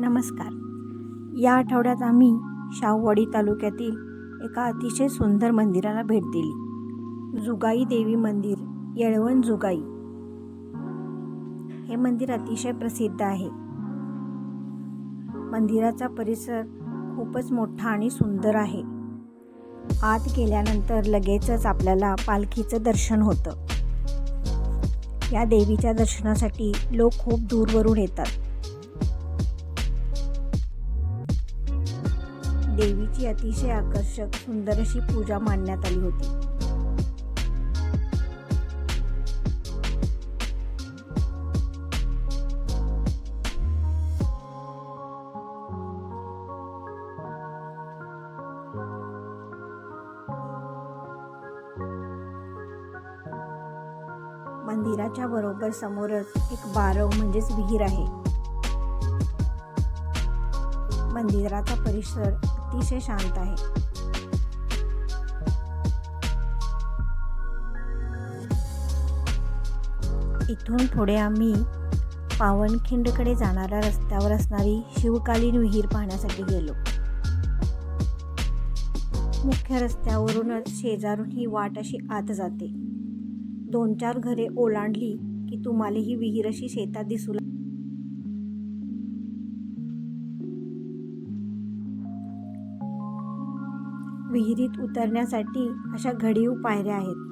नमस्कार. या आठवड्यात आम्ही शाहूवाडी तालुक्यातील एका अतिशय सुंदर मंदिराला भेट दिली. जुगाई देवी मंदिर येळवण जुगाई. हे मंदिर अतिशय प्रसिद्ध आहे. मंदिराचा परिसर खूपच मोठा आणि सुंदर आहे. आत गेल्यानंतर लगेचच आपल्याला पालखीचं दर्शन होतं. या देवीच्या दर्शनासाठी लोक खूप दूरवरून येतात. देवीची अतिशय आकर्षक सुंदर अशी पूजा मांडण्यात आली होती. मंदिराच्या बरोबर समोरच एक बारव म्हणजेच विहीर आहे. मंदिराचा परिसर अतिशय शांत आहे. इथून पुढे आम्ही पावनखिंडकडे जाणाऱ्या रस्त्यावर असणारी शिवकालीन विहीर पाहण्यासाठी गेलो. मुख्य रस्त्यावरूनच शेजारून ही वाट अशी आत जाते. दोन चार घरे ओलांडली की तुम्हाला ही विहीर अशी शेतात दिसू लागते. विहिरीत उतरण्यासाठी अशा घडीव पायऱ्या आहेत.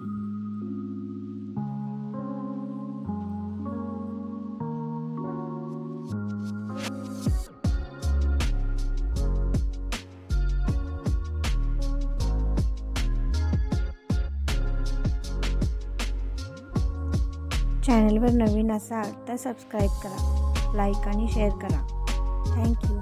चॅनलवर नवीन असाल तर सबस्क्राईब करा लाईक आणि शेअर करा. थँक्यू